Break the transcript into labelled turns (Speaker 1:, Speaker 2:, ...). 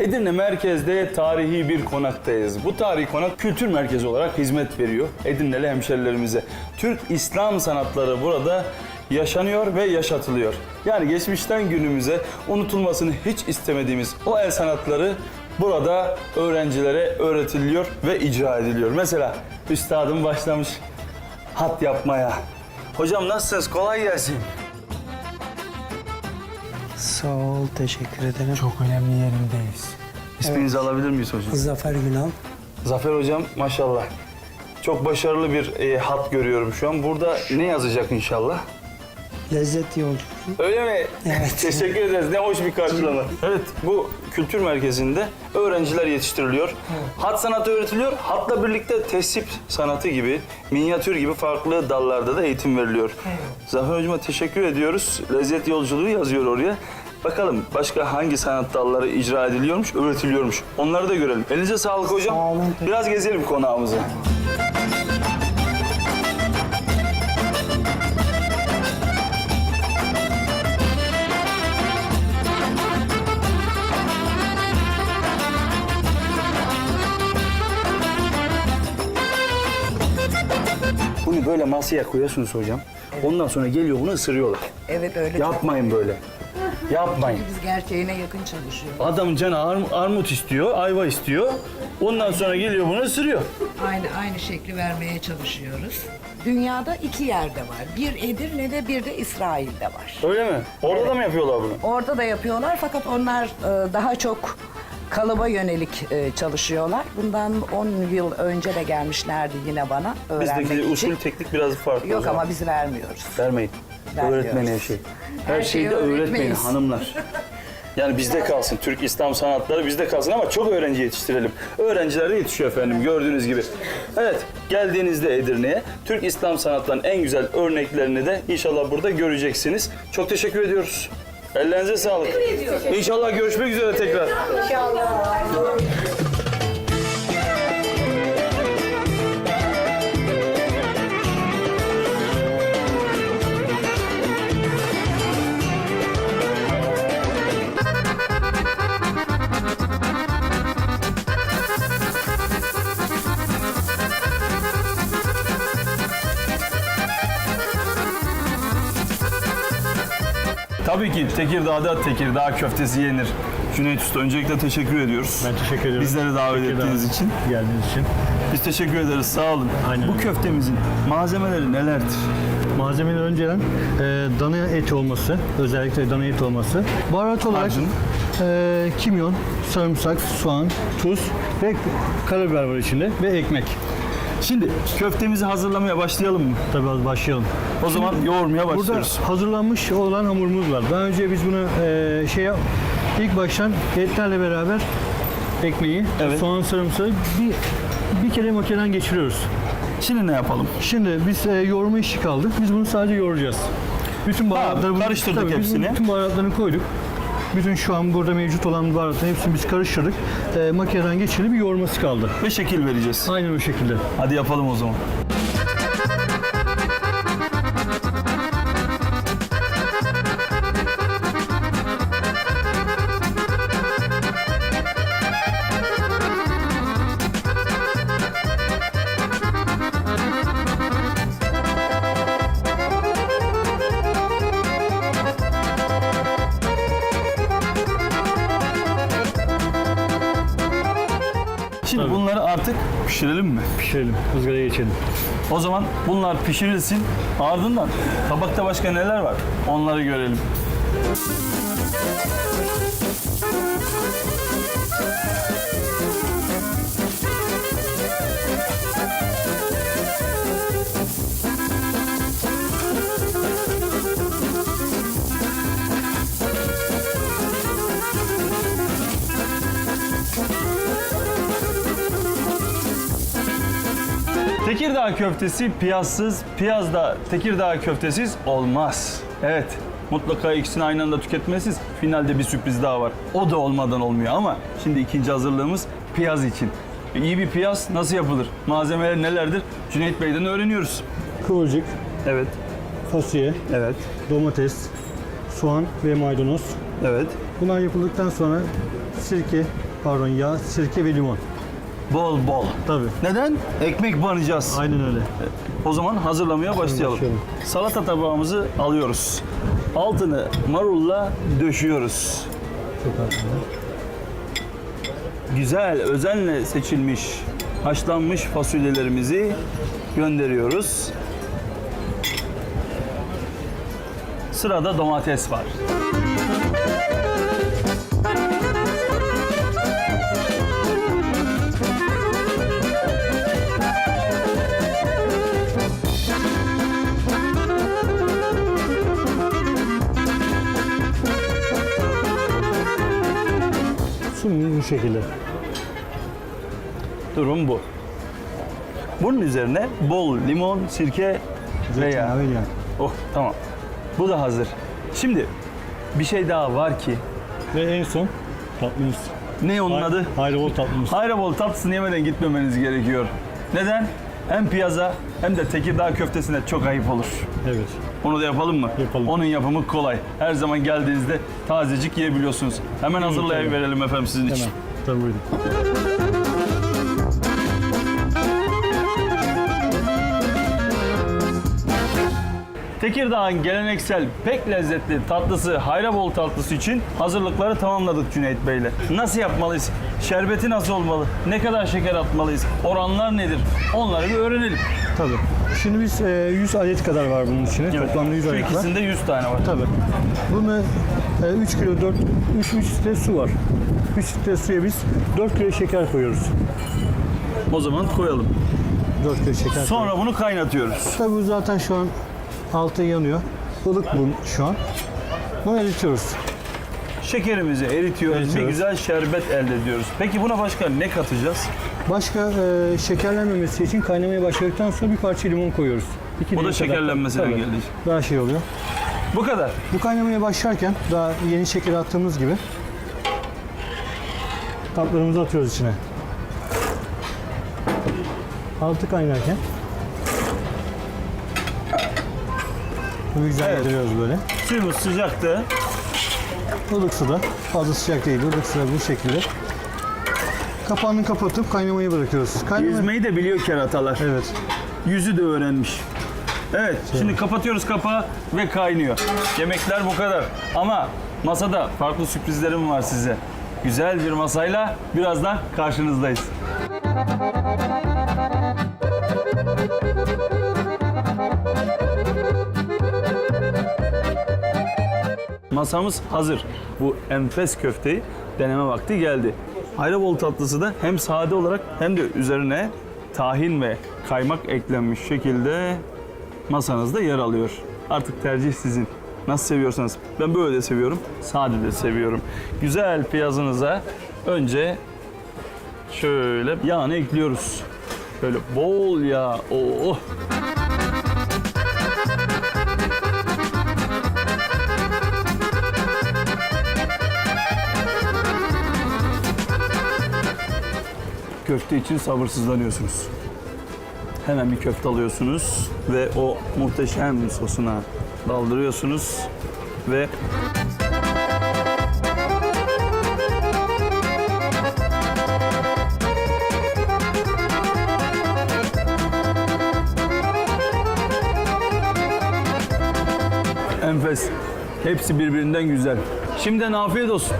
Speaker 1: Edirne merkezde tarihi bir konaktayız. Bu tarihi konak kültür merkezi olarak hizmet veriyor Edirneli hemşerilerimize. Türk İslam sanatları burada yaşanıyor ve yaşatılıyor. Yani geçmişten günümüze unutulmasını hiç istemediğimiz o el sanatları burada öğrencilere öğretiliyor ve icra ediliyor. Mesela üstadım başlamış hat yapmaya. Hocam nasılsınız? Kolay gelsin.
Speaker 2: Sağ ol, teşekkür ederim.
Speaker 3: Çok önemli yerindeyiz.
Speaker 1: İsminizi alabilir miyiz hocam?
Speaker 2: Zafer Günal.
Speaker 1: Zafer hocam maşallah. Çok başarılı bir e, hat görüyorum şu an. Burada ne yazacak inşallah?
Speaker 2: Lezzet yolcu.
Speaker 1: Öyle mi?
Speaker 2: Evet.
Speaker 1: Teşekkür ederiz. Ne hoş bir karşılama. Evet, bu kültür merkezinde öğrenciler yetiştiriliyor. Hat sanatı öğretiliyor. Hatla birlikte tesip sanatı gibi, minyatür gibi farklı dallarda da eğitim veriliyor. Zafer hocama teşekkür ediyoruz. Lezzet yolculuğu yazıyor oraya. Bakalım başka hangi sanat dalları icra ediliyormuş, öğretiliyormuş. Onları da görelim. Elinize sağlık hocam.
Speaker 2: Sağ olun.
Speaker 1: Biraz gezelim konağımızı. Bunu böyle masaya koyuyorsunuz hocam. Ondan sonra geliyor bunu ısırıyorlar.
Speaker 4: Evet öyle.
Speaker 1: Yapmayın böyle. Yapmayın.
Speaker 4: Biz gerçeğine yakın çalışıyoruz.
Speaker 1: Adam canı arm- armut istiyor, ayva istiyor. Ondan sonra geliyor bunu ısırıyor.
Speaker 4: Aynı aynı şekli vermeye çalışıyoruz. Dünyada iki yerde var. Bir Edirne'de bir de İsrail'de var.
Speaker 1: Öyle mi? Orada da mı yapıyorlar bunu?
Speaker 4: Orada da yapıyorlar fakat onlar e, daha çok kalıba yönelik e, çalışıyorlar. Bundan 10 yıl önce de gelmişlerdi yine bana öğrenmek
Speaker 1: Bizdeki
Speaker 4: için.
Speaker 1: usul teknik biraz farklı. o
Speaker 4: Yok
Speaker 1: zaman.
Speaker 4: ama biz vermiyoruz.
Speaker 1: Vermeyin.
Speaker 4: Vermiyoruz.
Speaker 1: Öğretmeyin her şeyi. Her,
Speaker 4: Her
Speaker 1: şeyi
Speaker 4: şeyi
Speaker 1: de öğretmeyin hanımlar. Yani bizde kalsın. Türk İslam sanatları bizde kalsın ama çok öğrenci yetiştirelim. Öğrenciler de yetişiyor efendim gördüğünüz gibi. Evet geldiğinizde Edirne'ye Türk İslam sanatlarının en güzel örneklerini de inşallah burada göreceksiniz. Çok teşekkür ediyoruz. Ellerinize sağlık. İnşallah görüşmek üzere tekrar. Tabii ki Tekirdağ'da Tekirdağ köftesi yenir. Cüneyt Usta öncelikle teşekkür ediyoruz.
Speaker 3: Ben teşekkür ederim.
Speaker 1: Bizleri davet
Speaker 3: Tekirdağ
Speaker 1: ettiğiniz için.
Speaker 3: Geldiğiniz için.
Speaker 1: Biz teşekkür ederiz sağ olun.
Speaker 3: Aynen
Speaker 1: Bu köftemizin malzemeleri nelerdir?
Speaker 3: Malzemeler önceden e, dana eti olması, özellikle dana eti olması. Baharat olarak
Speaker 1: Harcın.
Speaker 3: e, kimyon, sarımsak, soğan, tuz ve karabiber var içinde ve ekmek.
Speaker 1: Şimdi köftemizi hazırlamaya başlayalım mı?
Speaker 3: Tabii başlayalım.
Speaker 1: O zaman yoğurmaya
Speaker 3: Burada
Speaker 1: başlıyoruz.
Speaker 3: hazırlanmış olan hamurumuz var. Daha önce biz bunu e, şey ilk baştan etlerle beraber ekmeği,
Speaker 1: Evet.
Speaker 3: soğan, sarımsağı bir bir kere makineden geçiriyoruz.
Speaker 1: Şimdi ne yapalım?
Speaker 3: Şimdi biz e, yoğurma işi kaldı. Biz bunu sadece yoğuracağız. Bütün baharatları
Speaker 1: karıştırdık
Speaker 3: Tabii, biz
Speaker 1: hepsini.
Speaker 3: Bütün baharatlarını koyduk. Bütün şu an burada mevcut olan baharatların hepsini biz karıştırdık. E, makineden geçirip bir yoğurması kaldı.
Speaker 1: Ve şekil vereceğiz.
Speaker 3: Aynen o şekilde.
Speaker 1: Hadi yapalım o zaman. Şimdi
Speaker 3: Tabii.
Speaker 1: bunları artık pişirelim mi?
Speaker 3: Pişirelim. ızgaraya geçelim.
Speaker 1: O zaman bunlar pişirilsin. Ardından tabakta başka neler var? Onları görelim. Tekirdağ köftesi piyazsız, piyaz da Tekirdağ köftesiz olmaz. Evet, mutlaka ikisini aynı anda tüketmesiz. Finalde bir sürpriz daha var. O da olmadan olmuyor ama şimdi ikinci hazırlığımız piyaz için. İyi bir piyaz nasıl yapılır? Malzemeler nelerdir? Cüneyt Bey'den öğreniyoruz.
Speaker 3: Kıvırcık,
Speaker 1: Evet,
Speaker 3: fasulye,
Speaker 1: evet,
Speaker 3: domates, soğan ve maydanoz.
Speaker 1: evet.
Speaker 3: Bunlar yapıldıktan sonra sirke, pardon yağ, sirke ve limon.
Speaker 1: Bol bol.
Speaker 3: Tabii.
Speaker 1: Neden? Ekmek banacağız.
Speaker 3: Aynen öyle.
Speaker 1: O zaman hazırlamaya başlayalım.
Speaker 3: başlayalım.
Speaker 1: Salata tabağımızı alıyoruz. Altını marulla döşüyoruz.
Speaker 3: Çok.
Speaker 1: Güzel, özenle seçilmiş haşlanmış fasulyelerimizi gönderiyoruz. Sırada domates var.
Speaker 3: Sunumumuz bu şekilde.
Speaker 1: Durum bu. Bunun üzerine bol limon, sirke ve yağ.
Speaker 3: Zeytinyağı ve yağ.
Speaker 1: Oh tamam. Bu da hazır. Şimdi bir şey daha var ki.
Speaker 3: Ve en son tatlımız.
Speaker 1: Ne onun adı?
Speaker 3: Hayri bol tatlımız.
Speaker 1: Hayrabol tatlısını yemeden gitmemeniz gerekiyor. Neden? Hem piyaza hem de Tekirdağ köftesine çok ayıp olur.
Speaker 3: Evet.
Speaker 1: Onu da yapalım mı?
Speaker 3: Yapalım.
Speaker 1: Onun yapımı kolay. Her zaman geldiğinizde tazecik yiyebiliyorsunuz. Hemen hazırlayıverelim efendim sizin için.
Speaker 3: Hemen. Tabii buyurun.
Speaker 1: Tekirdağ'ın geleneksel pek lezzetli tatlısı Hayrabol tatlısı için hazırlıkları tamamladık Cüneyt Bey'le. Nasıl yapmalıyız? Şerbeti nasıl olmalı? Ne kadar şeker atmalıyız? Oranlar nedir? Onları bir öğrenelim.
Speaker 3: Tabii. Şimdi biz e, 100 adet kadar var bunun içine. Toplamda 100
Speaker 1: Şu
Speaker 3: adet var.
Speaker 1: ikisinde 100 tane var.
Speaker 3: Tabii. Bunu e, 3 kilo 4 3 3 litre su var. 3 litre suya biz 4 kilo şeker koyuyoruz.
Speaker 1: O zaman koyalım.
Speaker 3: 4 kilo şeker.
Speaker 1: Sonra bunu kaynatıyoruz.
Speaker 3: Tabii bu zaten şu an altı yanıyor. Ilık bu şu an. Bunu eritiyoruz.
Speaker 1: Şekerimizi eritiyoruz. Bir
Speaker 3: Eritiyoruz.
Speaker 1: güzel şerbet elde ediyoruz. Peki buna başka ne katacağız?
Speaker 3: Başka e, şekerlenmemesi için kaynamaya başladıktan sonra bir parça limon koyuyoruz. İki
Speaker 1: O da
Speaker 3: dilim kadar.
Speaker 1: şekerlenmesine
Speaker 3: Tabii.
Speaker 1: geldi.
Speaker 3: Daha şey oluyor.
Speaker 1: Bu kadar.
Speaker 3: Bu kaynamaya başlarken daha yeni şeker attığımız gibi tatlarımızı atıyoruz içine. Altı kaynarken bunu güzel
Speaker 1: Evet.
Speaker 3: yediriyoruz böyle.
Speaker 1: Suyumuz sıcaktı.
Speaker 3: Ilık suda, fazla sıcak değil, ılık suda bu şekilde. Kapağını kapatıp kaynamayı bırakıyoruz. Kaynama...
Speaker 1: Yüzmeyi de biliyor keratalar.
Speaker 3: Evet.
Speaker 1: Yüzü de öğrenmiş. Evet, şimdi kapatıyoruz kapağı ve kaynıyor. Yemekler bu kadar. Ama masada farklı sürprizlerim var size. Güzel bir masayla birazdan karşınızdayız. Masamız hazır. Bu enfes köfteyi deneme vakti geldi. Ayrabol tatlısı da hem sade olarak hem de üzerine tahin ve kaymak eklenmiş şekilde masanızda yer alıyor. Artık tercih sizin. Nasıl seviyorsanız. Ben böyle de seviyorum. Sade de seviyorum. Güzel piyazınıza önce şöyle yağını ekliyoruz. Böyle bol yağ. Oh. Köfte için sabırsızlanıyorsunuz. Hemen bir köfte alıyorsunuz ve o muhteşem sosuna daldırıyorsunuz ve enfes. Hepsi birbirinden güzel. Şimdiden afiyet olsun.